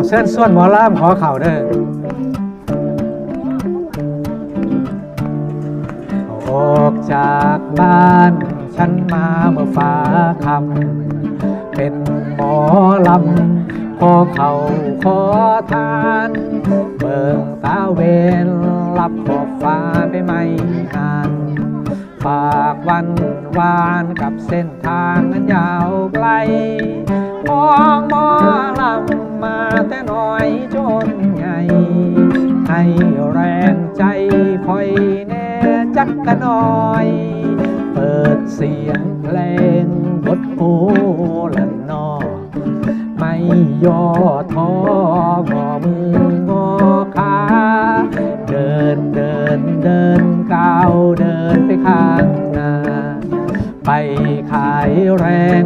เอาเส้นส่วนหมอล่ามขอเข่าเด้อออกจากบ้านฉันมาเมื่อฟ้าคำเป็นหมอลำขอเขาขอทานเบิ่งตาเวนรับขอบฟ้าไปไม่นานฝากวันวานกับเส้นทางนั้นยาวไกล ให้แรงใจคอยแน่จักกันหน่อย เปิดเสียงเพลงบทโอละนอ ไม่ย่อท้องอมืองอขาเดินเดินเดินก้าวเดินไปข้างหน้า ไปขายแรง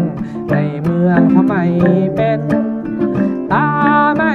ในเมืองทำไมเป็น ตาไม่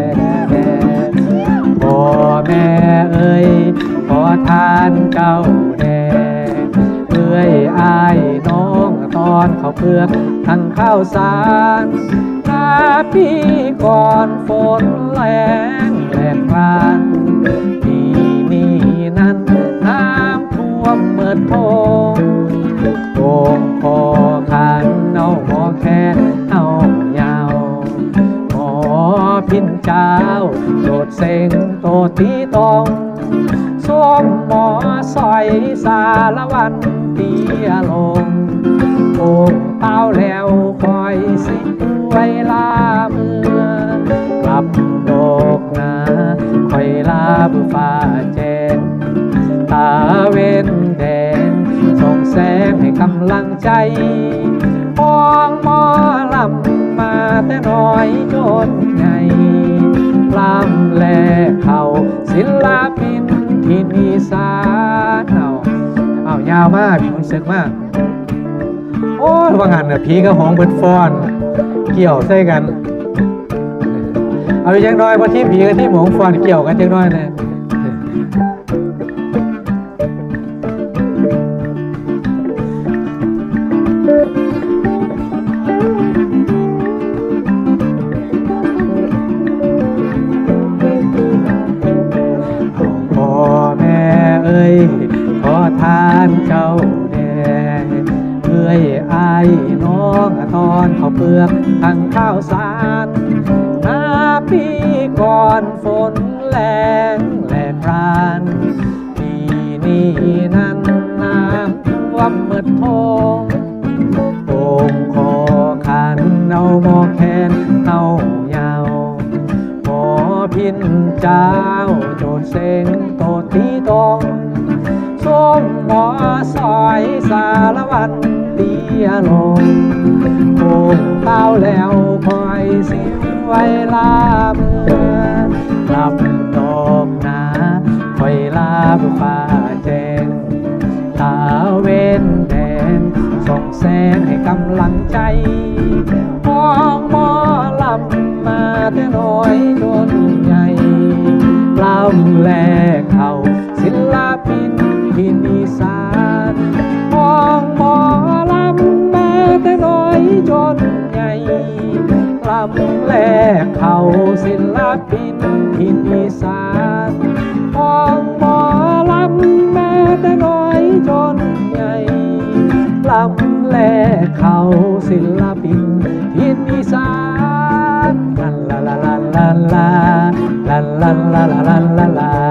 แม่เอ้ยขอทานเจ้าแดงเอ้ยอายน้องตอนเขาเปลือกทั้งข้าวสารห้าปีก่อนฝนแรงแรงพรานปีนี้นั้นน้ำท่วมเมื่อโทงโกงคอขันเอาหมอแค่เอายาวหมอพินเจ้าโดดเซ งโตตีตองสวมหมอสอยสารวันเตียลงโอ่งเต้าแล้วคอยสิเวลาเมื่อกลับดอกนาคอยลาบุฟ้าแจ้งตาเว้นแดงส่งแสงให้กำลังใจมองหมอลำมาแต่น้อยจนใหญ่ แลเขาศิลปินที่มีสารเอาเอายาวมากรู้สึกมาก โอ้ยว่างานเนี่ยผีกับหองเบิดฟอน เกี่ยวใส่กัน เอาอีกจังน้อยพอที่ผีกับที่หมองฟอนเกี่ยวกันจังน้อยเนี่ยานเจ้าแด่เอ้ยอายน้องตอนเขาวเปลือกทั้งข้าวสารห้าปีก่อนฝนแรงแหลกพรานปีนี้นั้นน้ำท่วมเมื่อทงโป่งคอขันเอาหมอแขนเอายาวหมอพินเจ้าโจดเซ็งโตตีตอง มหมอซอยสารวันเตียลงโป่งเต้าแล้วคอยสิไว้ลาเมื่อกลับดอกนาคอยลาบุฟ้าแจ้งตาเว้นแดงส่องแสงให้กำลังใจมองหมอลำมาแต่น้อยจนใหญ่ลำแลเขาศิลป ที่มีสารมองหมอลำมาแต่น้อยจนใหญ่ลำแลเขาศิลปินที่มีสารมองหมอลำมาแต่น้อยจนใหญ่ลำแลเขาศิลปินที่มีสารลาลาลาลาลาลาลาลาลาลาลา